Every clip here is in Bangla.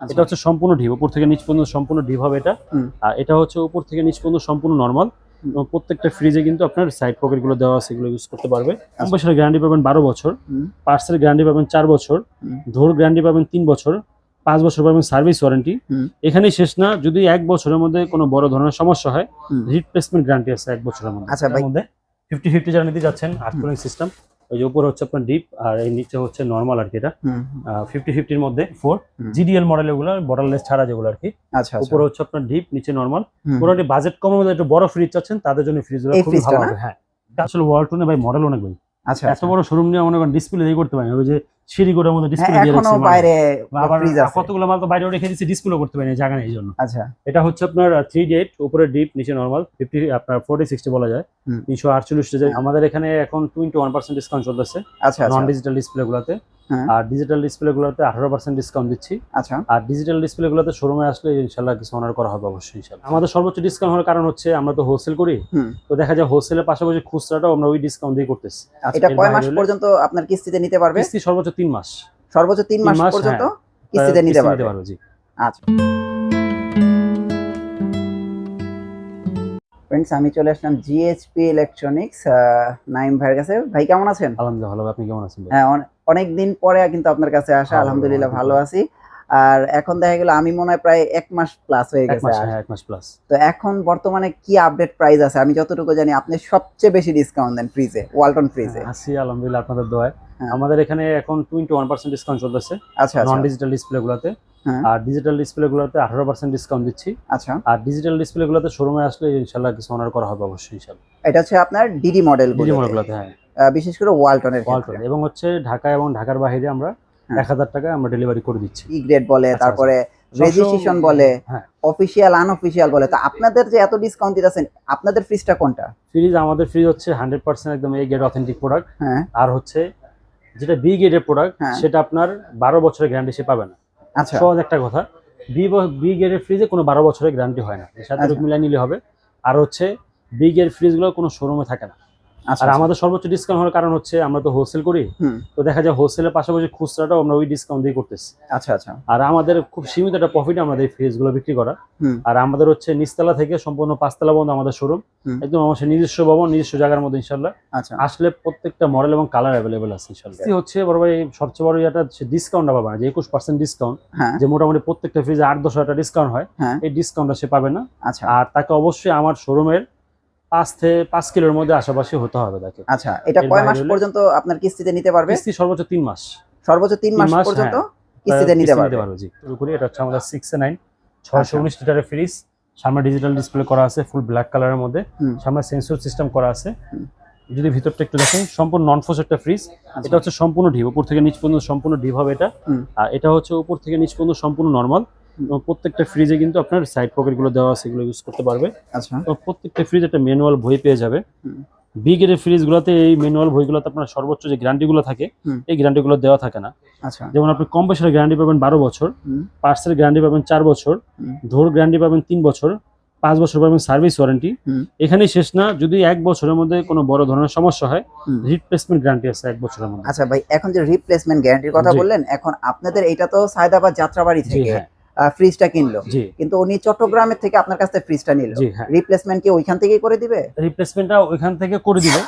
আচ্ছা। এটা হচ্ছে সম্পূর্ণ ডিপ উপর থেকে নিচ পর্যন্ত সম্পূর্ণ ডিপ হবে এটা আর এটা হচ্ছে উপর থেকে নিচ পর্যন্ত সম্পূর্ণ নর্মাল প্রত্যেকটা ফ্রিজে কিন্তু আপনার সাইড পকেটগুলো দেওয়া আছে এগুলো ইউজ করতে পারবে আচ্ছা। কম্পোসারের গ্যারান্টি পাবেন বারো বছর হুম। পার্সের গ্যারান্টি পাবেন চার বছর। ধোর গ্যারান্টি পাবেন তিন বছর পাঁচ বছর পাবেন সার্ভিস ওয়ারেন্টি। এখানেই শেষ না যদি এক বছরের মধ্যে কোনো বড় ধরনের সমস্যা হয়। রিপ্লেসমেন্ট গ্যারান্টি আছে এক বছরের মধ্যে আচ্ছা। ফিফটি ফিফটি যারা নিতে যাচ্ছেন আটকনিক সিস্টেম ওই যে উপরে হচ্ছে আপনার ডিপ আর এই নিচে হচ্ছে নর্মাল আর কি এটা। ফিফটি ফিফটির মধ্যে ফোর জিডিএল মডেল এগুলো বর্ডারলেস ছাড়া যেগুলো আর কি। আচ্ছা আচ্ছা। উপরে হচ্ছে আপনার ডিপ নিচে নর্মাল। মোটামুটি বাজেট কমের মধ্যে একটু বড় ফ্রিজ চাচ্ছেন তাদের জন্য ফ্রিজগুলো খুবই ভালো হবে হ্যাঁ। আসলে ওয়ালটনে ভাই মডেল অনেক ভাই আচ্ছা এত আচ্ছা। বড় শোরুম নিয়ে মনে করেন ডিসপ্লে দিয়ে করতে পারি ওই যে সিঁড়িগোড়ার মধ্যে হ্যাঁ ডিসপ্লে দিয়ে রাখছে বাইরে আবার কতগুলো মাল তো বাইরে রেখে দিয়েছি ডিসপ্লে করতে পারি না জায়গা নেই এই জন্য। আচ্ছা। এটা হচ্ছে আপনার থ্রি ডেট উপরে ডিপ নিচে নর্মাল ফিফটি আপনার ফোর্টি সিক্সটি বলা যায়। তিনশো আটচল্লিশ আমাদের এখানে এখন টোয়েন্টি ওয়ান পার্সেন্ট ডিসকাউন্ট চলতেছে। আচ্ছা নন ডিজিটাল ডিসপ্লে গুলোতে। হ্যাঁ। আর ডিজিটাল ডিসপ্লে গুলোতে আঠারো পার্সেন্ট ডিসকাউন্ট দিচ্ছি। আচ্ছা। আর ডিজিটাল ডিসপ্লে গুলোতে শোরুমে আসলে ইনশাল্লাহ কিছু অনার করা হবে অবশ্যই ইনশাল্লাহ। আমাদের সর্বোচ্চ ডিসকাউন্ট হওয়ার কারণ হচ্ছে আমরা তো হোলসেল করি। তো দেখা যায় হোলসেলের পাশাপাশি খুচরাটাও আমরা ওই ডিসকাউন্ট দিয়ে করতেছি। এটা কয় মাস পর্যন্ত আপনার কিস্তিতে নিতে পারবে? কিস্তি সর্বোচ্চ তিন মাস। সর্বোচ্চ তিন মাস পর্যন্ত হ্যাঁ। কিস্তিতে নিতে পারবে। জি। আচ্ছা। ফ্রেন্ডস আমি চলে আসলাম জিএসপি ইলেকট্রনিক্স নাইম ভাইয়ের কাছে। ভাই কেমন আছেন? আলহামদুলিল্লাহ ভালো। আপনি কেমন আছেন? হ্যাঁ অনেক দিন পরে কিন্তু আপনার কাছে আসা আলহামদুলিল্লাহ ভালো, আছি। আর এখন দেখা গেল আমি মনে হয় প্রায় এক মাস প্লাস হয়ে গেছে। হ্যাঁ এক মাস প্লাস তো এখন বর্তমানে কি আপডেট প্রাইস আছে? আমি যতটুকু জানি আপনি সবচেয়ে বেশি ডিসকাউন্ট দেন ফ্রিজে ওয়ালটন ফ্রিজে আছি আলহামদুলিল্লাহ আপনাদের দোয়ায়। হ্যাঁ। আমাদের এখানে এখন টোয়েন্টি ওয়ান পার্সেন্ট ডিসকাউন্ট চলতেছে আচ্ছা নন ডিজিটাল ডিসপ্লে গুলোতে। হ্যাঁ। আর ডিজিটাল ডিসপ্লে গুলোতে আঠারো পার্সেন্ট ডিসকাউন্ট দিচ্ছি। আচ্ছা। আর ডিজিটাল ডিসপ্লে গুলোতে শোরুমে আসলে ইনশাল্লাহ কিছু অনার করা হবে অবশ্যই ইনশাল্লাহ। এটা হচ্ছে আপনার ডিডি মডেল ডিজি মডেলগুলোতে হ্যাঁ। বিশেষ করে ওয়ালটনের ওয়ালটন এবং হচ্ছে ঢাকা এবং ঢাকার বাইরে আমরা হ্যাঁ। এক হাজার টাকায় আমরা ডেলিভারি করে দিচ্ছি। ই গ্রেড বলে আচ্ছা, তারপরে সবসময়- রেজিস্ট্রেশন বলে হ্যাঁ। অফিসিয়াল আনঅফিসিয়াল বলে। তো আপনাদের যে এত ডিসকাউন্ট দিতেছেন আপনাদের ফ্রিজটা কোনটা? ফ্রিজ আমাদের ফ্রিজ হচ্ছে হান্ড্রেড পার্সেন্ট একদম এ গেট অথেন্টিক প্রোডাক্ট হ্যাঁ। আর হচ্ছে যেটা বি গেটের প্রোডাক্ট হ্যাঁ। সেটা আপনার বারো বছরের গ্যারান্টি সে পাবে না। আচ্ছা। সহজ একটা কথা। বি বি গেটের ফ্রিজে কোনো বারো বছরের গ্যারান্টি হয় না। এর সাথে আচ্ছা। মিলিয়ে নিলে হবে। আর হচ্ছে বি গেট ফ্রিজগুলো কোনো শোরুমে থাকে না। আচ্ছা আর আমাদের সর্বোচ্চ ডিসকাউন্ট হওয়ার কারণ হচ্ছে আমরা তো হোলসেল করি তো দেখা যায় হোলসেলের পাশাপাশি খুচরাটাও আমরা ওই ডিসকাউন্ট দিয়ে করতেছি। আচ্ছা আচ্ছা। আর আমাদের খুব সীমিত একটা প্রফিট আমাদের এই ফ্রিজগুলো বিক্রি করা আর আমাদের হচ্ছে নিচতলা থেকে সম্পূর্ণ পাঁচতলা পর্যন্ত আমাদের শোরুম। একদম আমাদের নিজস্ব ভবন নিজস্ব জায়গার মধ্যে ইনশাল্লাহ আচ্ছা। আসলে প্রত্যেকটা মডেল এবং কালার অ্যাভেলেবেল আছে ইনশাল্লাহ হচ্ছে বড় ভাই সবচেয়ে বড় ইয়েটা হচ্ছে ডিসকাউন্টটা পাবে না যে একুশ পার্সেন্ট ডিসকাউন্ট হ্যাঁ। যে মোটামুটি প্রত্যেকটা ফ্রিজে আট দশ হাজার ডিসকাউন্ট হয় হ্যাঁ। এই ডিসকাউন্টটা সে পাবে না। আচ্ছা। আর তাকে অবশ্যই আমার শোরুমের পাঁচ থেকে পাঁচ কিলোর মধ্যে আশেপাশে হতে হবে তাকে। আচ্ছা এটা কয় মাস পর্যন্ত আপনার কিস্তিতে নিতে পারবে? কিস্তি সর্বোচ্চ তিন মাস। সর্বোচ্চ তিন মাস পর্যন্ত হ্যাঁ। কিস্তিতে নিতে পারবে। জি। শুরু করি এটা হচ্ছে আমাদের সিক্স নাইন ছয়শো আচ্ছা। উনিশ লিটারের ফ্রিজ সামনে ডিজিটাল ডিসপ্লে করা আছে ফুল ব্ল্যাক কালারের মধ্যে। সামনে সেন্সর সিস্টেম করা আছে। যদি ভিতরটা একটু দেখেন সম্পূর্ণ নন ফোর্স একটা ফ্রিজ আচ্ছা। এটা হচ্ছে সম্পূর্ণ ডিপ উপর থেকে নিচ পর্যন্ত সম্পূর্ণ ডিপ হবে এটা। আর এটা হচ্ছে উপর থেকে নিচ পর্যন্ত সম্পূর্ণ নর্মাল। প্রত্যেকটা ফ্রিজে কিন্তু আপনার সাইড পকেটগুলো দেওয়া আছে এগুলো ইউজ করতে পারবে। আচ্ছা। তো প্রত্যেকটা ফ্রিজ একটা ম্যানুয়াল বই পেয়ে যাবে। হুম। বিগের ফ্রিজগুলোতে এই ম্যানুয়াল বইগুলোতে আপনার সর্বোচ্চ যে গ্যারান্টিগুলো থাকে। এই গ্যারান্টিগুলো দেওয়া থাকে না। আচ্ছা। যেমন আপনি কম্পোসারের গ্যারান্টি পাবেন বারো বছর হুম, পার্সের গ্যারান্টি পাবেন চার বছর। ধোর গ্যারান্টি পাবেন তিন বছর পাঁচ বছর পাবেন সার্ভিস ওয়ারেন্টি হুম। এখানেই শেষ না যদি এক বছরের মধ্যে কোনো বড় ধরনের সমস্যা হয় রিপ্লেসমেন্ট গ্যারান্টি আছে এক বছরের মধ্যে। আচ্ছা ভাই এখন যে রিপ্লেসমেন্ট গ্যারান্টির কথা বললেন এখন আপনাদের এটা তো সায়দাবাদ যাত্রাবাড়ি থেকে। হ্যাঁ। ফ্রিজটা কিনলো। কিন্তু উনি চট্টগ্রামের থেকে আপনার কাছ থেকে ফ্রিজটা নিল। রিপ্লেসমেন্ট কি ওইখান থেকেই করে দিবে? রিপ্লেসমেন্টটা ওইখান থেকে করে দিবে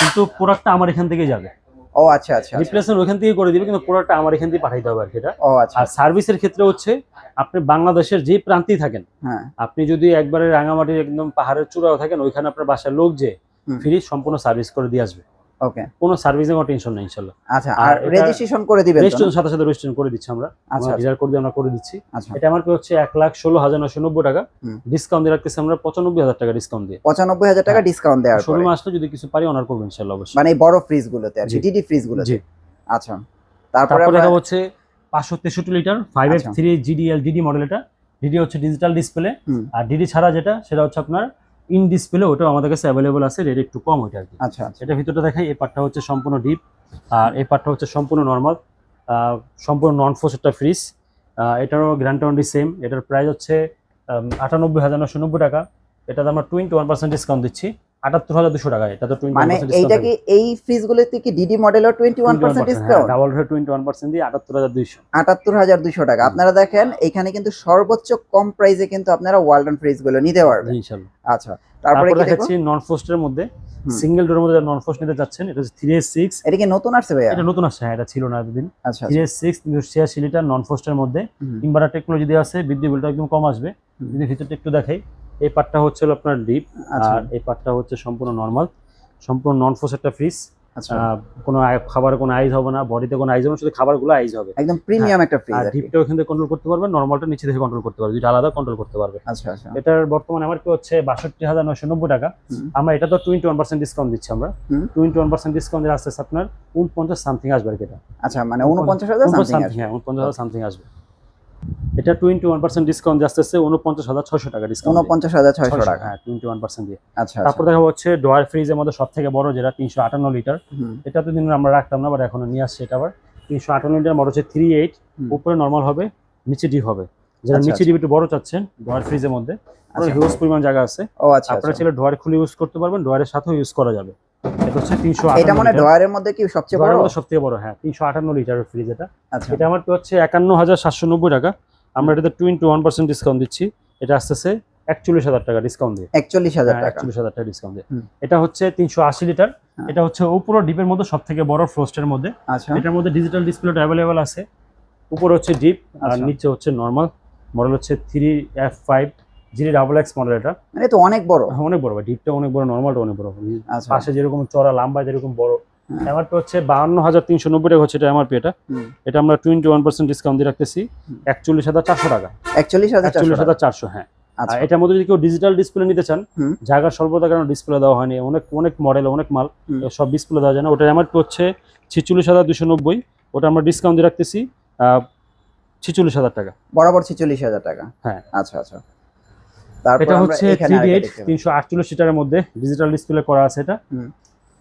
কিন্তু প্রোডাক্টটা আমার এখান থেকে যাবে। ও আচ্ছা আচ্ছা আচ্ছা। রিপ্লেসমেন্ট ওইখান থেকে করে দিবে কিন্তু প্রোডাক্টটা আমার এখান থেকে পাঠাইতে হবে আর কি এটা। ও আচ্ছা। আর সার্ভিসের ক্ষেত্রে হচ্ছে আপনি বাংলাদেশের যে প্রান্তেই থাকেন হ্যাঁ। আপনি যদি একবারে রাঙামাটির একদম পাহাড়ের চূড়াও থাকেন ওইখানে আপনার বাসার লোক যে হুম। ফ্রি সম্পূর্ণ সার্ভিস করে দিয়ে আসবে। ওকে কোনো সার্ভিসে কোনো টেনশন নেই ইনশাল্লাহ আচ্ছা আর রেজিস্ট্রেশন করে দিবেন রেজিস্ট্রেশন সাথে সাথে রেজিস্ট্রেশন করে দিচ্ছি আমরা। আচ্ছা আচ্ছা, ডিলার করে দিয়ে আমরা করে দিচ্ছি। আচ্ছা। এটা আমার হচ্ছে এক লাখ ষোলো হাজার নশো নব্বই টাকা। ডিসকাউন্ট দিয়ে রাখতেছি আমরা পঁচানব্বই হাজার টাকা ডিসকাউন্ট দিয়ে। পঁচানব্বই হাজার টাকা হ্যাঁ। ডিসকাউন্ট দেওয়ার পরে। শোরুমে আসলে যদি কিছু পারি অনার করব ইনশাল্লাহ অবশ্যই। মানে বড় ফ্রিজ গুলোতে আর। ডিডি ফ্রিজ গুলোতে জি। আচ্ছা। তারপরে এটা হচ্ছে পাঁচশো তেষট্টি লিটার ফাইভ এফ আচ্ছা। থ্রি জিডিএল ডিডি মডেল এটা। ডিডি হচ্ছে ডিজিটাল ডিসপ্লে আর ডিডি ছাড়া যেটা সেটা হচ্ছে আপনার ইন ডিসপ্লে ওটাও আমাদের কাছে অ্যাভেলেবল আছে রেট একটু কম ওইটা আর কি। আচ্ছা আচ্ছা। এটা ভিতরটা দেখাই এই পার্টটা হচ্ছে সম্পূর্ণ ডিপ আর এই পার্টটা হচ্ছে সম্পূর্ণ নর্মাল সম্পূর্ণ নন ফোর্স একটা ফ্রিজ এটারও গ্র্যান্ড ওয়ারেন্টি সেম এটার প্রাইস হচ্ছে আটানব্বই হাজার নশো নব্বই টাকা। এটাতে আমরা টোয়েন্টি ওয়ান পার্সেন্ট ডিসকাউন্ট দিচ্ছি। আটাত্তর হাজার দুশো টাকা এটা তো মানে এইটা কি এই ফ্রিজ গুলোতে কি ডিডি মডেলের twenty one percent discount double twenty one percent দিয়ে আটাত্তর হাজার দুইশো। আটাত্তর হাজার দুশো টাকা। আপনারা দেখেন এখানে কিন্তু সর্বোচ্চ কম প্রাইসে কিন্তু আপনারা ওয়ালটন ফ্রিজগুলো নিতে পারবেন। ইনশাল্লাহ। আচ্ছা তারপরে দেখাচ্ছি নন মধ্যে। সিঙ্গেল ডোরের মধ্যে নন ফোস্ট নিতে চাচ্ছেন এটা থ্রি এস সিক্স এটা কি নতুন আসছে ভাইয়া? এটা নতুন আসছে হ্যাঁ এটা ছিল না এতদিন। আচ্ছা থ্রি এস সিক্স তিনশো ছিয়াশি লিটার নন ফোস্টের মধ্যে। ইনভার্টার টেকনোলজি দেওয়া আছে বিদ্যুৎ বিলটা একদম কম আসবে। যদি ভিতরটা একটু দেখাই। এই পার্টটা হচ্ছে আপনার ডিপ আচ্ছা। আর এই পার্টটা হচ্ছে সম্পূর্ণ নর্মাল সম্পূর্ণ নন ফোস একটা ফ্রিজ আচ্ছা। কোনো খাবারে কোনো আইজ হবে না বডিতে কোনো আইজ হবে না শুধু খাবারগুলো আইজ হবে। একদম প্রিমিয়াম একটা ফ্রিজ আর ডিপটাও এখান থেকে কন্ট্রোল করতে পারবেন নর্মালটা নিচে থেকে কন্ট্রোল করতে পারবে দুইটা আলাদা কন্ট্রোল করতে পারবে। আচ্ছা আচ্ছা। এটার বর্তমানে আমার কি হচ্ছে বাষট্টি হাজার নয়শো নব্বই টাকা। আমরা এটা তো টোয়েন্টি ওয়ান পার্সেন্ট ডিসকাউন্ট দিচ্ছি আমরা। টোয়েন্টি ওয়ান পার্সেন্ট ডিসকাউন্ট আসতে আসতে আপনার উনপঞ্চাশ সামথিং আসবে আর কি এটা। আচ্ছা মানে উনপঞ্চাশ হাজার সামথিং হ্যাঁ উনপঞ্চাশ হাজার সামথিং আসবে। এটা টোয়েন্টি ওয়ান পার্সেন্ট ডিসকাউন্ট আসতে উনপঞ্চাশ হাজার ছয়শো টাকা ডিসকাউন্ট উনপঞ্চাশ হাজার ছয়শো টাকা। হ্যাঁ টোয়েন্টি ওয়ান পার্সেন্ট দিয়ে। আচ্ছা তারপর দেখা হচ্ছে ডোয়ার ফ্রিজের মধ্যে সব থেকে বড় যেটা তিনশো আটান্ন লিটার। এটা তো দিন আমরা রাখতাম না বাট এখন নিয়ে আসছে এটা আবার। তিনশো আটান্ন লিটার মডেল হচ্ছে থ্রি এইট উপরে নর্মাল হবে নিচে ডি হবে। যারা আচ্ছা, নিচে ডিপ একটু বড় চাচ্ছেন ডোয়ার ফ্রিজের মধ্যে আচ্ছা। হিউজ পরিমাণ জায়গা আছে। ও আচ্ছা আপনারা আচ্ছা। চাইলে ডোয়ার খুলে ইউজ করতে পারবেন ডোয়ারের সাথেও ইউজ করা যাবে। এটা হচ্ছে তিনশো এটা মানে ড্রয়ারের মধ্যে কি সবচেয়ে বড়? সব থেকে বড় হ্যাঁ তিনশো আটান্ন লিটারের ফ্রিজ এটা। আচ্ছা। এটা আমার তো হচ্ছে একান্ন হাজার সাতশো নব্বই টাকা। আমরা এটাতে টোয়েন্টি ওয়ান পার্সেন্ট ডিসকাউন্ট দিচ্ছি। এটা আসতেছে একচল্লিশ হাজার টাকা ডিসকাউন্ট দিয়ে। একচল্লিশ হাজার টাকা। একচল্লিশ হাজার টাকা ডিসকাউন্ট দিয়ে। এটা হচ্ছে তিনশো আশি লিটার। হ্যাঁ। এটা হচ্ছে উপরে ডিপের মধ্যে সব থেকে বড় ফ্রোস্টের মধ্যে। আচ্ছা। এটার মধ্যে ডিজিটাল ডিসপ্লেটা অ্যাভেলেবেল আছে। উপরে হচ্ছে ডিপ আর আচ্ছা। নিচে হচ্ছে নর্মাল মডেল হচ্ছে three F five GD double X model এটা। মানে তো অনেক বড়। হ্যাঁ, অনেক বড় ডিপটা অনেক বড় নর্মালটা অনেক বড় আচ্ছা। পাশে যেরকম চড়া লাম্বা যেরকম বড়। হ্যাঁ। এমআরপি হচ্ছে বাহান্ন হাজার তিনশো নব্বই টাকা হচ্ছে এটা এমআরপি এটা। এটা আমরা টোয়েন্টি ওয়ান পার্সেন্ট ডিসকাউন্ট দিয়ে রাখতেছি। একচল্লিশ হাজার চারশো টাকা। একচল্লিশ হাজার একচল্লিশ হাজার চারশো হ্যাঁ। আচ্ছা। আর এটার মধ্যে যদি কেউ ডিজিটাল ডিসপ্লে নিতে চান। জায়গার স্বল্পতার কারণে ডিসপ্লে দেওয়া হয়নি। অনেক অনেক মডেল অনেক মাল সব ডিসপ্লে দেওয়া যায় না। ওটার এমআরপি হচ্ছে ছিচল্লিশ হাজার দুশো নব্বই। ওটা আমরা ডিসকাউন্ট দিয়ে রাখতেছি। ছিচল্লিশ হাজার টাকা। বরাবর ছেচল্লিশ হাজার টাকা। হ্যাঁ। আচ্ছা আচ্ছা। এটা হচ্ছে থ্রি আরেকটা এইট তিনশো আটচল্লিশ লিটারের মধ্যে ডিজিটাল ডিসপ্লে করা আছে এটা।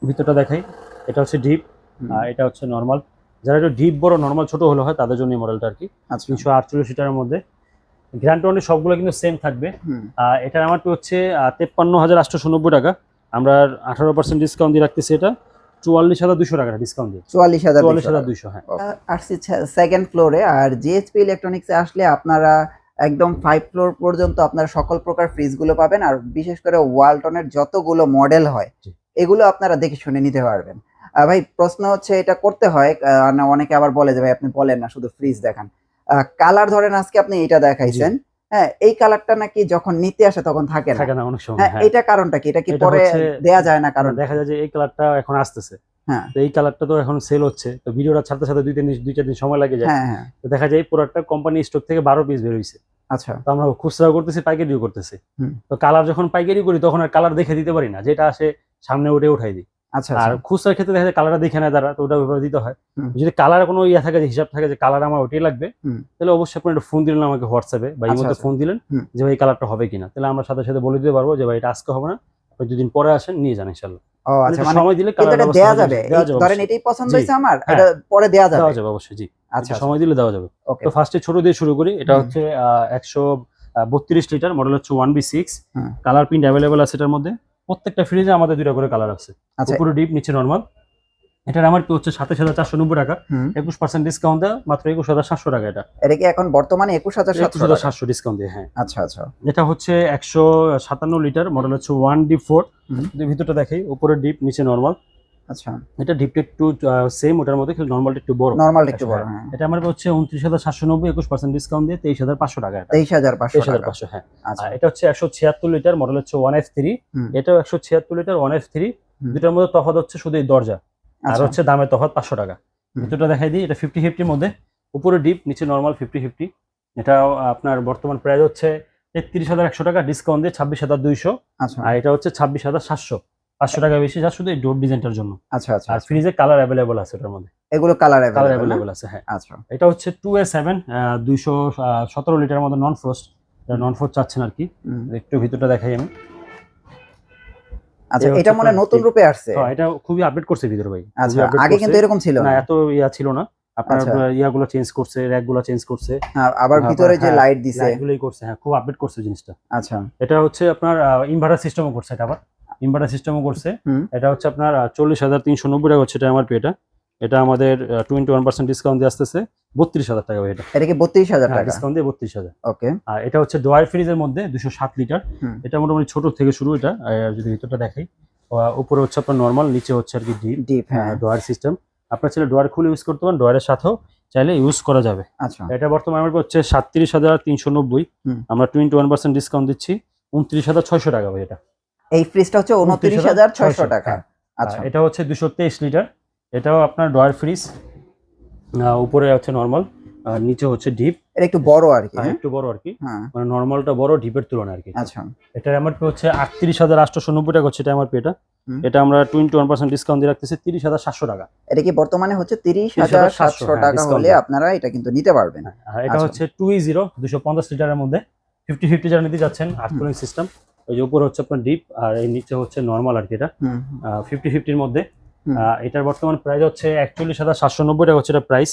ভিতরটা দেখাই। এটা হচ্ছে ডিপ আর এটা হচ্ছে নর্মাল যারা একটু ডিপ বড় নর্মাল ছোট হলে হয় তাদের জন্য এই মডেলটা আর কি। আচ্ছা। তিনশো আটচল্লিশ লিটারের মধ্যে। গ্র্যান্ড সবগুলো কিন্তু সেম থাকবে। আহ, এটার আমারটি হচ্ছে তেপ্পান্ন হাজার আটশোশো নব্বই টাকা। আমরা আঠারো পার্সেন্ট ডিসকাউন্ট দিয়ে রাখতেছি এটা। চুয়াল্লিশ হাজার দুশো টাকা ডিসকাউন্ট দিয়ে। চুয়াল্লিশ হাজার চুয়াল্লিশ দুশো হাজার। দুইশো হ্যাঁ। আসছি সেকেন্ড ফ্লোরে আর জিএসপি ইলেকট্রনিক্সে আসলে আপনারা একদম ফাইভ ফ্লোর পর্যন্ত আপনারা সকল প্রকার ফ্রিজগুলো পাবেন। আর বিশেষ করে ওয়ালটনের যতগুলো মডেল হয় এগুলো আপনারা দেখে শুনে নিতে পারবেন। ভাই প্রশ্ন হচ্ছে এটা করতে হয়। অনেকে আবার বলে যে ভাই আপনি বলেন না শুধু ফ্রিজ দেখান। কালার ধরেন আজকে আপনি এটা দেখাইছেন। হ্যাঁ এই কালারটা নাকি যখন নিতে আসে তখন থাকে না। থাকে না অনেক সময় হ্যাঁ হ্যাঁ। এটা কারণটা কি? এটা কি পরে দেয়া যায় না কারণ? কারণ দেখা যায় যে এই কালারটা এখন আসতেছে। হ্যাঁ। তো এই কালারটা তো এখন সেল হচ্ছে। তো ভিডিওটা ছাড়তে ছাড়তে দুই তিন দুই চার দিন সময় লাগে যায়। হ্যাঁ হ্যাঁ। তো দেখা যায় এই প্রোডাক্টটা কোম্পানি স্টক থেকে বারো পিস বের হয়েছে আচ্ছা। তো আমরা খুচরা করতেছি পাইকারিও করতেছি। তো কালার যখন পাইকারি করি তখন আর কালার দেখে দিতে পারি না। যেটা আসে সামনে উঠে উঠাই দিই। আচ্ছা আর আচ্ছা খুচরার ক্ষেত্রে দেখা যায় কালারটা দেখে নেয় তারা তো ওটা ওইভাবে দিতে হয় যদি কালার কোনো ইয়ে থাকে যে হিসাব থাকে যে কালার আমার ওটাই লাগবে তাহলে অবশ্যই আপনি একটা ফোন দিলেন আমাকে হোয়াটসঅ্যাপে বা এই আচ্ছা, মধ্যে আচ্ছা। ফোন দিলেন। যে ভাই কালারটা হবে কিনা তাহলে আমরা সাথে সাথে বলে দিতে পারব যে ভাই এটা আজকে হবে না আপনি দুদিন পরে আসেন নিয়ে যান ইনশাল্লাহ ও আচ্ছা মানে সময় দিলে দেয়া যাবে ধরেন। এটাই পছন্দ। আমার হ্যাঁ। এটা পরে দেয়া যাবে দেওয়া যাবে অবশ্যই জি আচ্ছা সময় দিলে দেওয়া যাবে তো ফার্স্টে ছোট দিয়ে শুরু করি এটা। হচ্ছে একশো বত্রিশ লিটার মডেল হচ্ছে one B six hmm. Colour print available আছে এটার মধ্যে প্রত্যেকটা ফ্রিজে আমাদের দুইটা করে কালার আছে। পুরো উপরে ডিপ নিচে নর্মাল এটার আমার কি হচ্ছে সাতাশ হাজার চারশো নব্বই টাকা। একুশ পার্সেন্ট ডিসকাউন্ট দেয় মাত্র একুশ হাজার সাতশো টাকা এটা। এটা কি এখন বর্তমানে একুশ হাজার একুশ সাতশো হাজার সাতশো ডিসকাউন্ট দিয়ে হ্যাঁ। আচ্ছা আচ্ছা। এটা হচ্ছে একশো সাতান্ন লিটার মডেল হচ্ছে ওয়ান ডি ফোর। ভিতরটা দেখাই উপরে ডিপ নিচে নর্মাল আচ্ছা। এটা ডিপটা একটু সেম ওটার মধ্যে কিন্তু নর্মালটা একটু বড়। নর্মাল একটু বড় হ্যাঁ। এটা আমার হচ্ছে ডিসকাউন্ট দিয়ে টাকা এটা। হ্যাঁ। আচ্ছা। হচ্ছে একশো ছিয়াত্তর লিটার মডেল হচ্ছে। এটাও লিটার। দুটার মধ্যে তফাৎ হচ্ছে শুধু এই দরজা। আর আচ্ছা। হচ্ছে দামের তফাৎ পাঁচশো টাকা। হুম। ভিতরটা দেখাই দিই এটা ফিফটি ফিফটির মধ্যে। উপরে ডিপ নিচে নর্মাল ফিফটি ফিফটি এটা আপনার বর্তমান প্রাইস হচ্ছে তেত্রিশ হাজার একশো টাকা ডিসকাউন্ট দিয়ে ছাব্বিশ হাজার দুইশো। আচ্ছা। আর এটা হচ্ছে ছাব্বিশ হাজার সাতশো পাঁচশো টাকা বেশি যা শুধু এই ডোর ডিজাইনটার জন্য। আচ্ছা আচ্ছা আর ফ্রিজে কালার অ্যাভেলেবল আছে ওটার মধ্যে। এগুলো কালার কালার অ্যাভেলেবল অ্যাভেলেবল আছে হ্যাঁ। আচ্ছা। এটা হচ্ছে টু এ সেভেন দুইশো সতেরো লিটার মধ্যে নন ফ্রোস্ট নন ফ্রোস্ট চাচ্ছেন আর কি একটু ভিতরটা দেখাই আমি। আচ্ছা এটা মনে হয় আপনার নতুন রূপে আসছে। হ্যাঁ, এটা খুবই আপডেট করছে ভিতরে ভাই। আচ্ছা আগে কিন্তু এরকম ছিল না এত ইয়া ছিল না। আপনার আচ্ছা। ইয়াগুলো চেঞ্জ করছে র্যাকগুলো চেঞ্জ করছে। হ্যাঁ, আবার হ্যাঁ, ভিতরে যে হ্যাঁ, লাইট দিছে। লাইটগুলোই করছে হ্যাঁ খুব আপডেট করছে জিনিসটা। আচ্ছা। এটা হচ্ছে আপনার ইনভার্টার সিস্টেমও করছে এটা আবার। ইনভার্টার সিস্টেমও করছে। এটা হচ্ছে আপনার চল্লিশ হাজার তিনশো নব্বই টাকা হচ্ছে এটা আমার এটা এটা আমাদের টোয়েন্টি ওয়ান পার্সেন্ট ডিসকাউন্ট দিয়ে আসতেছে। বত্রিশ হাজার টাকা এটা। এটা কি বত্রিশ হাজার টাকা? ডিসকাউন্ট দিয়ে বত্রিশ হাজার। ওকে আর এটা হচ্ছে ডোয়ার ফ্রিজের মধ্যে দুশো সাত লিটার। এটা মোটামুটি ছোট থেকে শুরু এটা যদি ভিতরটা দেখাই। উপরে হচ্ছে আপনার নর্মাল নিচে হচ্ছে আর কি ডিপ ডিপ হ্যাঁ। ডোয়ার সিস্টেম আপনার ছেলে ডোয়ার খুলে ইউজ করতে পারেন ডোয়ারের সাথেও চাইলে ইউজ করা যাবে। আচ্ছা। এটা বর্তমানে আমার হচ্ছে সাতত্রিশ হাজার তিনশো নব্বই। আমরা টোয়েন্টি ওয়ান পার্সেন্ট ডিসকাউন্ট দিচ্ছি। উনত্রিশ হাজার ছয়শো টাকা ভাই এটা। এই ফ্রিজটা হচ্ছে উনত্রিশ হাজার ছয়শো টাকা। হ্যাঁ। আচ্ছা। এটা হচ্ছে দুশো তেইশ লিটার এটাও আপনার ডয়ার ফ্রিজ উপরে হচ্ছে নর্মাল আর নিচে হচ্ছে ডিপ এটা একটু বড় আর কি হ্যাঁ? একটু বড় আর কি। হ্যাঁ। মানে নর্মালটা বড় ডিপের তুলনায় আর কি। আচ্ছা। এটার এমআরপি হচ্ছে আটত্রিশ হাজার আটশো নব্বই টাকা হচ্ছে এটা এমআরপি এটা এটা আমরা টোয়েন্টি ওয়ান পার্সেন্ট ডিসকাউন্ট দিয়ে রাখতেছি তিরিশ হাজার সাতশো টাকা। এটা কি বর্তমানে হচ্ছে তিরিশ হাজার 30,700 সাতশো হ্যাঁ, টাকা হলে আপনারা এটা কিন্তু নিতে পারবেন। আর এটা আচ্ছা। হচ্ছে টু জিরো দুশো পঞ্চাশ লিটারের মধ্যে। ফিফটি ফিফটি যারা নিতে যাচ্ছেন কুলিং সিস্টেম ওই যে উপরে হচ্ছে আপনার ডিপ আর এই নিচে হচ্ছে নর্মাল আর কি এটা। ফিফটি ফিফটির মধ্যে। এটার বর্তমান প্রাইস হচ্ছে একচল্লিশ হাজার সাতশো নব্বই টাকা হচ্ছে এটা প্রাইস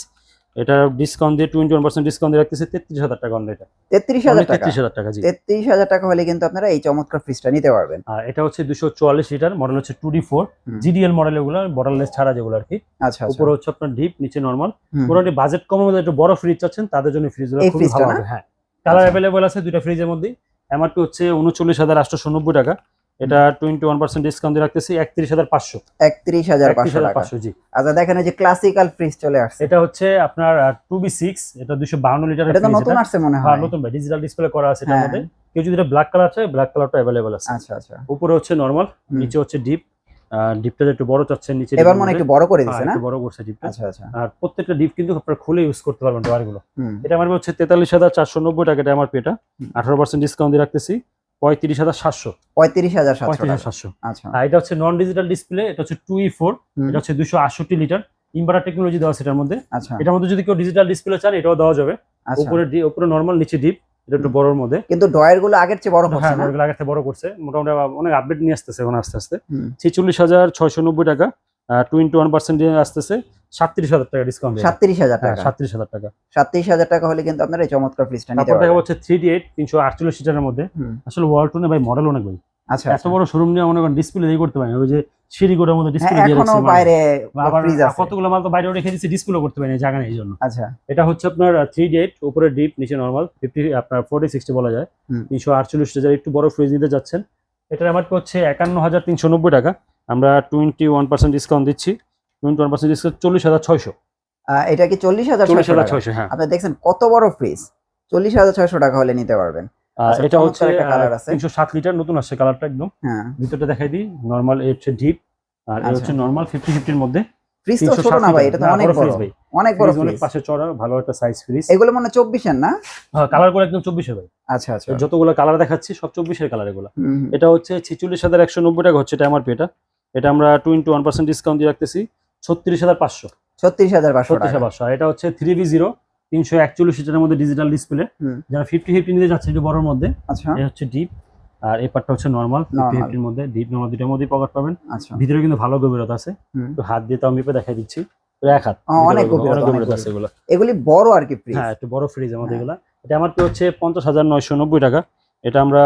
এটা ডিসকাউন্ট দিয়ে টোয়েন্টি ওয়ান পার্সেন্ট ডিসকাউন্ট দিয়ে রাখতেছে তেত্রিশ হাজার টাকা অনলি এটা তেত্রিশ হাজার তেত্রিশ হাজার টাকা জি। তেত্রিশ হাজার টাকা হলে কিন্তু আপনারা এই চমৎকার ফ্রিজটা নিতে পারবেন। আর এটা হচ্ছে দুশো চুয়াল্লিশ লিটার মডেল হচ্ছে two D four GDL model এগুলো বর্ডারলেস ছাড়া যেগুলো আর কি। আচ্ছা আচ্ছা। উপরে হচ্ছে আপনার ডিপ নিচে নর্মাল মোটামুটি বাজেট কমের মধ্যে একটু বড় ফ্রিজ চাচ্ছেন তাদের জন্য এই খুবই ভালো হবে হ্যাঁ। কালার। অ্যাভেলেবল আছে দুইটা ফ্রিজের মধ্যে এমআরপি হচ্ছে উনচল্লিশ হাজার আটশো নব্বই টাকা। এটা টোয়েন্টি ওয়ান পার্সেন্ট ডিসকাউন্ট দিয়ে রাখতেছি একত্রিশ হাজার পাঁচশো। একত্রিশ হাজার পাঁচশো জি। আচ্ছা দেখেন এই যে ক্লাসিক্যাল ফ্রিজ চলে আসছে। এটা হচ্ছে আপনার টু বি সিক্স এটা দুশো বাউন্ন লিটার এটা নতুন আসছে মনে হ্যাঁ। হয় নতুন ভাই ডিজিটাল ডিসপ্লে করা আছে এটার হ্যাঁ। মধ্যে। কেউ যদি ব্ল্যাক কালার চায় ব্ল্যাক কালারটা অ্যাভেলেবল আছে। আচ্ছা আচ্ছা। উপরে হচ্ছে নর্মাল নিচে হচ্ছে ডিপ ডিপটা একটু বড় চাচ্ছেন নিচে এবার মনে একটু বড় করে হ্যাঁ, না? বড় করছে ডিপটা। আচ্ছা আচ্ছা। আর প্রত্যেকটা ডিপ কিন্তু আপনার খুলে ইউজ করতে পারবেন ডোয়ারগুলো। এটা আমার হচ্ছে তেতাল্লিশ হাজার চারশো নব্বই টাকা এটা আমার পেটা হুম। আঠারো পার্সেন্ট ডিসকাউন্ট দিয়ে রাখতেছি। পঁয়ত্রিশ হাজার সাতশো। পঁয়ত্রিশ হাজার সাতশো হাজার সাতশো। আচ্ছা। আর এটা হচ্ছে নন ডিজিটাল ডিসপ্লে এটা হচ্ছে টু ই ফোর এটা হচ্ছে দুশো আটষট্টি লিটার। ইনভার্টার টেকনোলজি দেওয়া আছে এটার মধ্যে। আচ্ছা। এটার মধ্যে যদি কেউ ডিজিটাল ডিসপ্লে চান এটাও দেওয়া যাবে। আচ্ছা। উপরে উপরে নর্মাল নিচে ডিপ এটা একটু বড়র মধ্যে। কিন্তু ডয়েরগুলো আগের চেয়ে বড় হচ্ছে হ্যাঁ না? ওগুলো আগে থেকে বড় করছে। মোটামুটি অনেক আপডেট নিয়ে আসতেছে এখন আস্তে আস্তে। ছেচল্লিশ হাজার ছয়শো নব্বই টাকা টোয়েন্টি ওয়ান পার্সেন্ট আসতেছে। সাতত্রিশ হাজার টাকা ডিসকাউন্ট সাতত্রিশ হাজার হ্যাঁ টাকা। সাতত্রিশ হাজার টাকা। সাতত্রিশ হাজার টাকা হলে কিন্তু আপনারা এই চমৎকার ফ্রিজটা নিতে দেখা হচ্ছে থ্রি ডি এইট তিনশো আটচল্লিশ মধ্যে। আসলে ওয়ালটনে ভাই মডেল অনেক ভাই। আচ্ছা এত আচ্ছা। বড় শোরুম নিয়ে মনে করেন ডিসপ্লে করতে পারি ওই যে সিঁড়িগুলোর মধ্যে ডিসপ্লে হ্যাঁ দিয়ে এখনও বাইরে ফ্রিজ আছে। কতগুলো মাল তো বাইরে রেখে দিচ্ছি ডিসপ্লে করতে পারি না জায়গা নেই জন্য। আচ্ছা। এটা হচ্ছে আপনার থ্রি ডি এইট উপরে ডিপ নিচে নর্মাল ফিফটি আপনার ফোর্টি সিক্সটি বলা যায়। হাজার একটু বড় ফ্রিজ নিতে যাচ্ছেন এটার আমার হচ্ছে একান্ন হাজার তিনশো নব্বই টাকা। আমরা টোয়েন্টি ওয়ান পার্সেন্ট ডিসকাউন্ট দিচ্ছি। টোয়েন্টি ওয়ান পার্সেন্ট ডিসকাউন্ট চল্লিশ হাজার ছয়শো। আহ, এটা কি চল্লিশ হাজার চল্লিশ ছয়শো হাজার টাকা? ছয়শো হ্যাঁ। আপনি দেখছেন কত বড় ফ্রিজ চল্লিশ হাজার ছয়শো টাকা হলে নিতে পারবেন। এটা হচ্ছে। তিনশো সাত লিটার নতুন আসছে কালারটা একদম। হ্যাঁ। ভিতরটা দেখাই দিই নর্মাল এ হচ্ছে ডিপ আর এ আচ্ছা। হচ্ছে নর্মাল ফিফটি ফিফটির মধ্যে। ফ্রিজ তো ছোট না ভাই এটা তো অনেক বড় বড়। fridge ভাই। অনেক বড় ফ্রিজ পাশে চড়া ভালো একটা সাইজ ফ্রিজ এগুলো মানে না? কালার করে একদম ভাই। আচ্ছা আচ্ছা। যতগুলো কালার দেখাচ্ছি সব চব্বিশের কালার এগুলো। এটা হচ্ছে ছিচল্লিশ হাজার একশো নব্বই টাকা হচ্ছে এটা আমার পেটা এটা আমরা টোয়েন্টি ওয়ান পার্সেন্ট ডিসকাউন্ট দিয়ে রাখতেছি ছত্রিশ হাজার পাঁচশো। ছত্রিশ হাজার পাঁচশো ছত্রিশ টাকা। হাজার পাঁচশো। আর এটা হচ্ছে থ্রি বি জিরো তিনশো একচল্লিশ লিটারের মধ্যে ডিজিটাল ডিসপ্লে যারা ফিফটি ফিফটি নিতে যাচ্ছে একটু বড়োর মধ্যে আচ্ছা। এটা হচ্ছে ডিপ আর এই পার্টটা হচ্ছে নর্মাল ফিফটি ফিফটির মধ্যে ডিপ নর্মাল দুটোর মধ্যেই পকেট পাবেন। আচ্ছা। ভিতরে কিন্তু ভালো গভীরতা আছে। একটু হাত দিয়ে তাও মেপে দেখাই দিচ্ছি। তো এক হাত। অনেক গভীরতা, অনেক অনেক গভীরতা আছে এগুলো। এগুলি বড় আর কি হ্যাঁ একটু বড় ফ্রিজ আমাদের হ্যাঁ। এগুলো। এটা আমার হচ্ছে পঞ্চাশ হাজার নয়শো নব্বই টাকা। এটা আমরা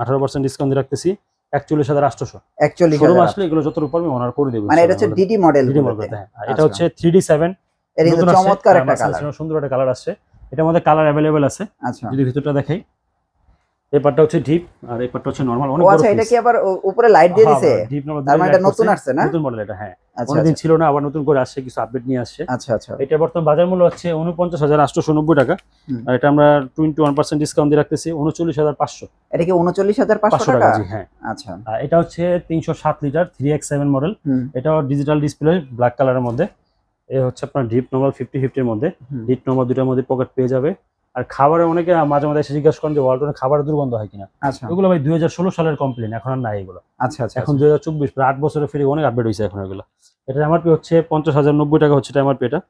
আঠারো পার্সেন্ট ডিসকাউন্ট দিয়ে রাখতেছি। একচল্লিশ হাজার আটশোশো। একচল্লিশ আসলে এগুলো যত উপর অনার করে দেবো মানে এটা হচ্ছে ডিডি মডেল ডিডি মডেল এটা। হচ্ছে থ্রি ডি সেভেন এটা কিন্তু চমৎকার একটা কালার সুন্দর একটা কালার আসছে। এটার মধ্যে কালার অ্যাভেলেবেল আছে। আচ্ছা। যদি ভিতরটা দেখাই। এই হচ্ছে ডিপ আর এই হচ্ছে নর্মাল অনেক বড় আচ্ছা এটা কি আবার উপরে লাইট দিয়ে হ্যাঁ, ডিপ নর্মাল তার মানে এটা নতুন আসছে না? নতুন মডেল এটা হ্যাঁ। আচ্ছা অনেকদিন আচ্ছা। ছিল না আবার নতুন করে আসছে কিছু আপডেট নিয়ে আসছে। আচ্ছা আচ্ছা। এটা বর্তমান বাজার মূল্য হচ্ছে উনপঞ্চাশ হাজার আটশো নব্বই টাকা। আর এটা আমরা টোয়েন্টি ওয়ান পার্সেন্ট ডিসকাউন্ট দিয়ে রাখতেছি উনচল্লিশ হাজার পাঁচশো। এটা কি উনচল্লিশ হাজার পাঁচশো পাঁচশো টাকা টাকা জি হ্যাঁ। আচ্ছা। এটা হচ্ছে তিনশো সাত litre three X seven model hmm. এটাও ডিজিটাল ডিসপ্লে ব্ল্যাক কালারের মধ্যে। এ হচ্ছে আপনার ডিপ নর্মাল ফিফটি ফিফটির মধ্যে। ডিপ নর্মাল দুটার মধ্যে পকেট পেয়ে যাবে। আর খাবারে অনেকে মাঝে মাঝে এসে জিজ্ঞাসা করেন যে ওয়ালটনে খাবারের দুর্গন্ধ হয় কিনা? আচ্ছা। এগুলো ভাই দুই হাজার ষোলো সালের কমপ্লেন এখন আর নাই এগুলো। আচ্ছা আচ্ছা এখন দুই হাজার চব্বিশ প্রায় আট বছরের ফিরে অনেক আপডেট হয়েছে এখন এগুলো। এটা এমআরপি হচ্ছে পঞ্চাশ হাজার নব্বই টাকা হচ্ছে এটা এমআরপি এটা।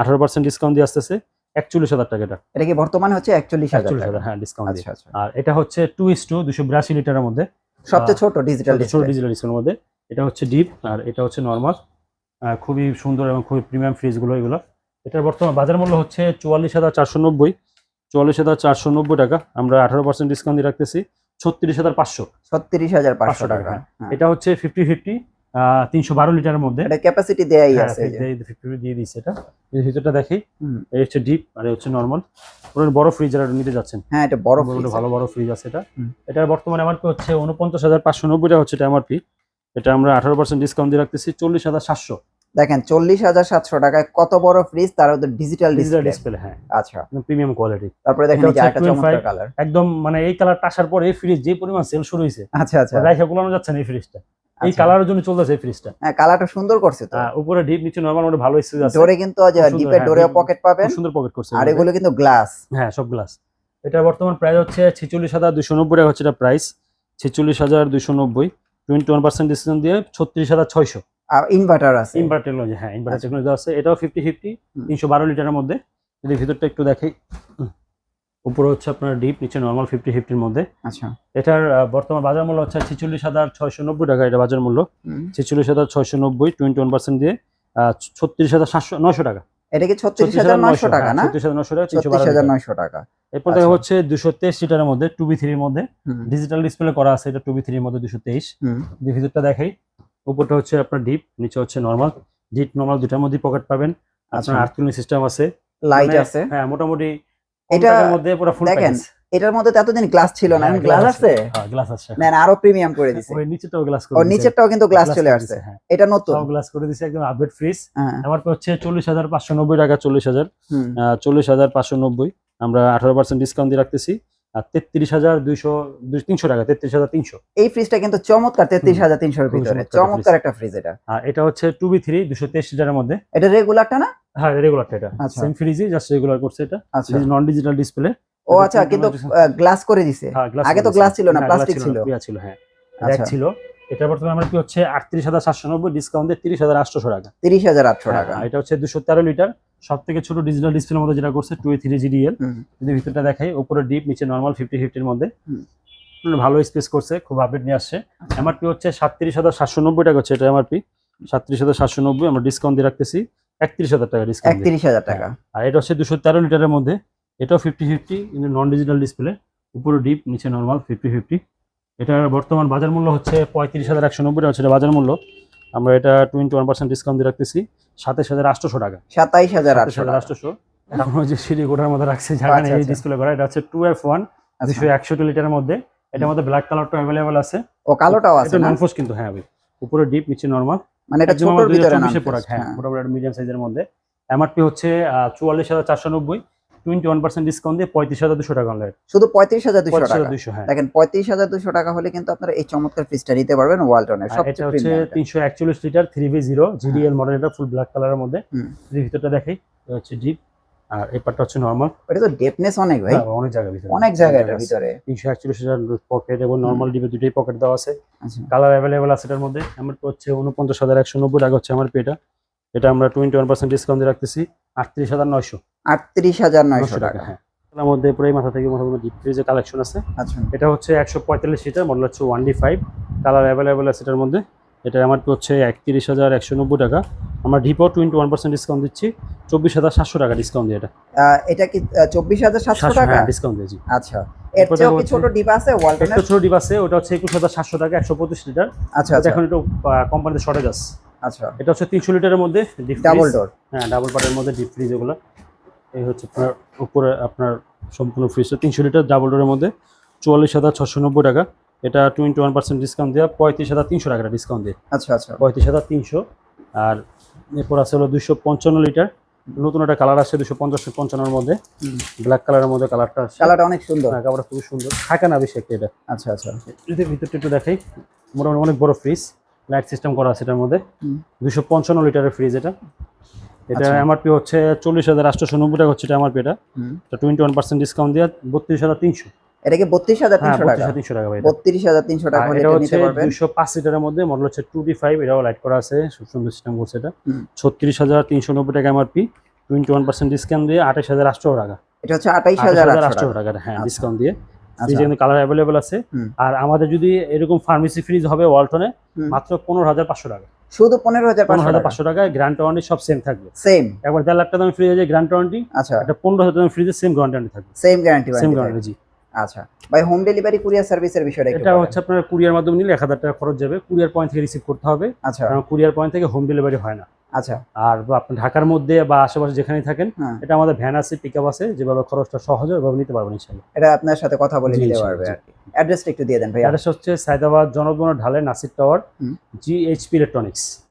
আঠারো পার্সেন্ট ডিসকাউন্ট দিয়ে আসতেছে একচল্লিশ হাজার টাকা এটা। কি বর্তমানে হচ্ছে একচল্লিশ হাজার হ্যাঁ ডিসকাউন্ট আচ্ছা আচ্ছা। আর এটা হচ্ছে টু ইস টু দুশো বিরাশি লিটারের মধ্যে। সবচেয়ে ছোট ডিজিটাল ছোট ডিজিটাল ডিসপ্লের মধ্যে। এটা হচ্ছে ডিপ আর এটা হচ্ছে নর্মাল খুবই সুন্দর এবং খুবই প্রিমিয়াম ফ্রিজগুলো এগুলো। এটার বর্তমান বাজার মূল্য হচ্ছে চুয়াল্লিশ হাজার চারশো নব্বই। চুয়াল্লিশ হাজার চারশো নব্বই টাকা। আমরা আঠারো পার্সেন্ট ডিসকাউন্ট দিয়ে রাখতেছি। ছত্রিশ হাজার পাঁচশো। ছত্রিশ হাজার পাঁচশো টাকা হ্যাঁ। এটা হচ্ছে ফিফটি ফিফটি তিনশো বারো লিটারের মধ্যে। এটা ক্যাপাসিটি দেয়াই হ্যাঁ, আছে ফিফটি দিয়ে দিচ্ছে এটা। এই ভিতরটা দেখি। এই হচ্ছে ডিপ আর এই হচ্ছে নর্মাল পুরো বড় ফ্রিজ যারা নিতে যাচ্ছেন। হ্যাঁ এটা বড়। ভালো বড় ফ্রিজ আছে এটা। হুম। এটা বর্তমানে এমআরপি হচ্ছে উনপঞ্চাশ হাজার পাঁচশো নব্বই টাকা হচ্ছে এটা এমআরপি এটা আমরা আঠারো পার্সেন্ট ডিসকাউন্ট দিয়ে রাখতেছি চল্লিশ হাজার সাতশো। দেখেন চল্লিশ হাজার সাতশো টাকায় কত বড় ফ্রিজ তার ডিজিটাল ডিজিটাল ডিসপ্লে হ্যাঁ। আচ্ছা। প্রিমিয়াম কোয়ালিটি তারপরে দেখেন এই একটা চমৎকার কালার একদম মানে এই কালারটা আসার পরে এই ফ্রিজ যে পরিমাণ সেল শুরু হয়েছে আচ্ছা আচ্ছা। রাইখা গুলানো যাচ্ছে না এই ফ্রিজটা এই আচ্ছা। কালারের জন্য চলতেছে এই ফ্রিজটা হ্যাঁ কালারটা সুন্দর করছে তো। উপরে ডিপ নিচে নরমাল মধ্যে ভালো স্পেস আছে। ডোরে কিন্তু ডিপে হ্যাঁ, ডোরে পকেট পাবেন। সুন্দর পকেট করছে আর এগুলো। কিন্তু গ্লাস হ্যাঁ সব গ্লাস এটা বর্তমান প্রাইস হচ্ছে ছেচল্লিশ হাজার দুশো নব্বই টাকা হচ্ছে এটা প্রাইস ছেচল্লিশ হাজার দুশো নব্বই। টোয়েন্টি ওয়ান পার্সেন্ট ডিসকাউন্ট দিয়ে ছত্রিশ হাজার ছয়শো। আর ইনভার্টার আছে। ইনভার্টার টেকনোলজি হ্যাঁ ইনভার্টার আচ্ছা। টেকনোলজি আছে। এটাও ফিফটি ফিফটি। তিনশো বারো লিটারের মধ্যে। যদি ভিতরটা একটু দেখাই উপরে হচ্ছে আপনার ডিপ নিচে নর্মাল ফিফটি ফিফটির মধ্যে। আচ্ছা। এটার বর্তমান বাজার মূল্য হচ্ছে ছেচল্লিশ হাজার ছয়শো নব্বই টাকা এটা বাজার মূল্য। ছেচল্লিশ হাজার ছয়শো নব্বই টোয়েন্টি ওয়ান পার্সেন্ট দিয়ে ছত্রিশ হাজার সাতশো নয়শো টাকা। এটা কি ছত্রিশ হাজার নয়শো টাকা না? ছত্রিশ হাজার নয়শো টাকা ছত্রিশ হাজার নয়শো টাকা। এরপর দেখা আচ্ছা। হচ্ছে দুশো তেইশ লিটারের মধ্যে টু বি থ্রির মধ্যে। ডিজিটাল ডিসপ্লে করা আছে এটা টু বি থ্রির মধ্যে দুশো তেইশ। ভিতরটা দেখাই উপরটা হচ্ছে আপনার ডিপ নিচে হচ্ছে নর্মাল ডিপ নর্মাল দুটার মধ্যে পকেট পাবেন। আপনার আচ্ছা। আর্থকুলিং সিস্টেম আছে। লাইট মানে, আছে। হ্যাঁ মোটামুটি এটা মধ্যে পুরো ফুল দেখেন, এটার মধ্যে এতদিন গ্লাস ছিল না। গ্লাস আছে? হ্যাঁ গ্লাস আছে। না আরও প্রিমিয়াম করে দিছে। ওই নিচেটাও গ্লাস করে ও দিছে। নিচেরটাও কিন্তু গ্লাস চলে আসছে। হ্যাঁ। এটা নতুন। সব গ্লাস করে দিছে একদম আপডেট ফ্রিজ হ্যাঁ, আমার হচ্ছে চল্লিশ হাজার পাঁচশো নব্বই টাকা চল্লিশ হাজার। হুম, চল্লিশ হাজার পাঁচশো নব্বই। আমরা আঠারো পার্সেন্ট ডিসকাউন্ট দিয়ে রাখতেছি। তেত্রিশ হাজার দুইশো তিনশো টাকা তেত্রিশ হাজার তিনশো। এই ফ্রিজটা কিন্তু চমৎকার তেত্রিশ হাজার তিনশোর ভিতরে চমৎকার চমৎকার একটা ফ্রিজ এটা। আর এটা হচ্ছে টু বি থ্রি দুশো তেইশ লিটারের মধ্যে। এটা রেগুলারটা না? হ্যাঁ রেগুলারটা এটা। আচ্ছা। সেম ফ্রিজই জাস্ট রেগুলার করছে এটা। আচ্ছা। নন ডিজিটাল ডিসপ্লে ও আচ্ছা কিন্তু গ্লাস করে দিছে। আগে তো glass ছিল না, plastic ছিল। ছিল। হ্যাঁ। আচ্ছা। র্যাক ছিল। এটা বর্তমানে আমার কি হচ্ছে আটত্রিশ হাজার সাতশো নব্বই ডিসকাউন্ট তিরিশ হাজার আটশো টাকা। তিরিশ হাজার আটশো টাকা। হ্যাঁ, এটা হচ্ছে দুশো তেরো লিটার। সব থেকে ছোট ডিজিটাল ডিসপ্লের মধ্যে যেটা করছে টু থ্রি জিডিএল যদি ভিতরটা দেখাই উপরে ডিপ নিচে নর্মাল ফিফটি ফিফটির মধ্যে। ভালো স্পেস করছে খুব আপডেট নিয়ে আসছে। এমআরপি হচ্ছে সাতত্রিশ হাজার সাতশো নব্বই টাকা হচ্ছে এটা এমআরপি সাতত্রিশ হাজার সাতশো নব্বই আমরা ডিসকাউন্ট দিয়ে রাখতেছি। একত্রিশ হাজার টাকা ডিসকাউন্ট একত্রিশ হাজার টাকা। আর এটা হচ্ছে দুশো তেরো লিটারের মধ্যে। এটাও ফিফটি ফিফটি কিন্তু নন ডিজিটাল ডিসপ্লে উপরে ডিপ নিচে নর্মাল ফিফটি ফিফটি এটার বর্তমান বাজার মূল্য হচ্ছে পঁয়ত্রিশ হাজার একশো নব্বই টাকা হচ্ছে এটা বাজার মূল্য। আমরা এটা টোয়েন্টি ওয়ান পার্সেন্ট ডিসকাউন্ট দিয়ে রাখতেছি। সাতাশ হাজার আটশোশো টাকা। সাতাইশ হাজার আটশো আটশোশো। এখন ওই যে সিঁড়ি গোটার মধ্যে রাখছে জায়গা আচ্ছা, নেই আচ্ছা। ডিসপ্লে করা। এটা হচ্ছে টু এফ ওয়ান আচ্ছা। দুশো একষট্টি লিটারের মধ্যে। এটার মধ্যে ব্ল্যাক কালারটা অ্যাভেলেবল আছে। ও কালোটাও আছে নন কিন্তু হ্যাঁ ভাই। উপরে ডিপ নিচে নরমাল মানে এটা ছোটর ভিতরে নাম প্রোডাক্ট হ্যাঁ মোটামুটি মিডিয়াম সাইজের মধ্যে। এমআরপি হচ্ছে চুয়াল্লিশ হাজার চারশো নব্বই। টোয়েন্টি ওয়ান পার্সেন্ট ডিসকাউন্ট দিয়ে পঁয়ত্রিশ হাজার দুশো টাকা অনলাইন শুধু পঁয়ত্রিশ হাজার দুশো টাকা। দুশো হ্যাঁ। দেখেন পঁয়ত্রিশ হাজার দুশো টাকা হলে কিন্তু আপনারা এই চমৎকার ফ্রিজটা নিতে পারবেন ওয়ালটনের আর এটা হচ্ছে তিনশো একচল্লিশ litre three zero GDL model এটা ফুল ব্ল্যাক কালারের মধ্যে। ভিতরটা দেখাই হচ্ছে ডিপ আর এই পার্টটা হচ্ছে নর্মাল এটা তো ডেপনেস অনেক ভাই। অনেক জায়গা ভিতরে। অনেক জায়গা এটার ভিতরে। তিনশো একচল্লিশ হাজার পকেট এবং নর্মাল ডিপে দুটোই পকেট দেওয়া আছে। আচ্ছা। কালার অ্যাভেলেবেল আছে এটার মধ্যে। আমার হচ্ছে উনপঞ্চাশ হাজার একশো নব্বই টাকা হচ্ছে আমার পেটা। এটা আমরা টোয়েন্টি ওয়ান পার্সেন্ট ডিসকাউন্ট দিয়ে রাখতেছি। আটত্রিশ হাজার নয়শো। আটত্রিশ হাজার নয়শো টাকা। টাকা হ্যাঁ। মধ্যে পুরোই মাথা থেকে মোটামুটি ডিপ ফ্রিজের কালেকশন আছে আচ্ছা। এটা হচ্ছে একশো পঁয়তাল্লিশ লিটার মডেল হচ্ছে one D five. Colour available আছে এটার মধ্যে। এটা আমার হচ্ছে একত্রিশ হাজার একশো নব্বই টাকা। আমরা ডিপও টোয়েন্টি ওয়ান পার্সেন্ট ডিসকাউন্ট দিচ্ছি। চব্বিশ হাজার সাতশো টাকা ডিসকাউন্ট দিয়ে এটা। এটা কি চব্বিশ হাজার সাতশো টাকা? হ্যাঁ ডিসকাউন্ট দিয়েছি। আচ্ছা। এর চেয়েও কি ছোট ডিপ আছে? ওয়ালটনের ছোট ডিপ আছে ওটা হচ্ছে একুশ হাজার সাতশো টাকা একশো পঁচিশ লিটার আচ্ছা আচ্ছা। এখন একটু কোম্পানিতে শর্টেজ আছে। আচ্ছা। এটা হচ্ছে তিনশো লিটারের মধ্যে ডিপ ডাবল ডোর হ্যাঁ ডাবল পার্টের মধ্যে ডিপ ফ্রিজ এগুলো। এই হচ্ছে আপনার উপরে আপনার সম্পূর্ণ ফ্রিজটা তিনশো লিটার ডাবল ডোরের মধ্যে চুয়াল্লিশ হাজার ছশো নব্বই টাকা। এটা টোয়েন্টি ওয়ান পার্সেন্ট ডিসকাউন্ট দেওয়া পঁয়ত্রিশ হাজার তিনশো টাকা ডিসকাউন্ট দিয়ে। আচ্ছা আচ্ছা। পঁয়ত্রিশ হাজার তিনশো। আর এরপর আছে হলো দুশো পঞ্চান্ন লিটার নতুন একটা কালার আছে দুশো পঞ্চাশ পঞ্চান্নর মধ্যে। ব্ল্যাক কালারের মধ্যে কালারটা আছে কালারটা অনেক সুন্দর। হ্যাঁ কালারটা খুবই সুন্দর। থাকে না বেশি একটা এটা। আচ্ছা আচ্ছা। যদি ভিতরটা একটু দেখাই। মোটামুটি অনেক বড় ফ্রিজ লাইট সিস্টেম করা আছে এটার মধ্যে। দুশো পঞ্চান্ন লিটারের ফ্রিজ এটা। এটা আচ্ছা। এমআরপি হচ্ছে চল্লিশ হাজার আটশোশো নব্বই টাকা হচ্ছে এটা এমআরপি এটা। টোয়েন্টি ওয়ান পার্সেন্ট ডিসকাউন্ট দিয়ে বত্রিশ হাজার তিনশো এটা কি বত্রিশ হাজার হ্যাঁ তিনশো টাকা তিনশো টাকা ভাই। বত্রিশ হাজার তিনশো টাকা আর এটা এটা হচ্ছে নিতে পারবেন দুশো পাঁচ লিটারের মধ্যে মডেল হচ্ছে টু ডি ফাইভ এটাও লাইট করা আছে সুন্দর সিস্টেম করছে এটা। ছত্রিশ হাজার তিনশো নব্বই টাকা MRP twenty one percent discount দিয়ে আঠাশ হাজার আটশো টাকা এটা হচ্ছে আঠাইশ আঠাশ হাজার আটশো টাকা হ্যাঁ আচ্ছা। ডিসকাউন্ট দিয়ে আচ্ছা কিন্তু কালার অ্যাভেলেবল আছে আর আমাদের যদি এরকম ফার্মেসি ফ্রিজ হবে ওয়ালটনে। মাত্র পনেরো হাজার পাঁচশো টাকা শুধু পনেরো হাজার পাঁচশো টাকা। গ্র্যান্ড ওয়ারেন্টি সব সেম থাকবে। সেম একবার দেড় লাখ টাকা দামি ফ্রিজ আছে গ্র্যান্ড ওয়ারেন্টি আচ্ছা। একটা পনেরো হাজার টাকা ফ্রিজে সেম গ্যারান্টি থাকবে। সেম গ্যারান্টি সেম গ্যারান্টি জি। আচ্ছা। ভাই হোম ডেলিভারি কুরিয়ার সার্ভিসের বিষয়টা এটা হচ্ছে আপনার কুরিয়ার মাধ্যমে নিলে এক হাজার টাকা খরচ যাবে। কুরিয়ার পয়েন্ট থেকে রিসিভ করতে হবে। আচ্ছা। কারণ কুরিয়ার পয়েন্ট থেকে হোম ডেলিভারি হয় না। আচ্ছা। আর আপনি ঢাকার মধ্যে বা আশেপাশে যেখানেই থাকেন হ্যাঁ। এটা আমাদের ভ্যান আছে পিক আপ আছে যেভাবে খরচটা সহজ ওইভাবে নিতে পারবেন ইনশাল্লাহ এটা আপনার সাথে কথা বলে জি, নিতে জি, পারবে আর কি। অ্যাড্রেসটা একটু দিয়ে দেন ভাই অ্যাড্রেস হচ্ছে সায়দাবাদ জনগণ ঢালে নাসির টাওয়ার হুম। GHP electronics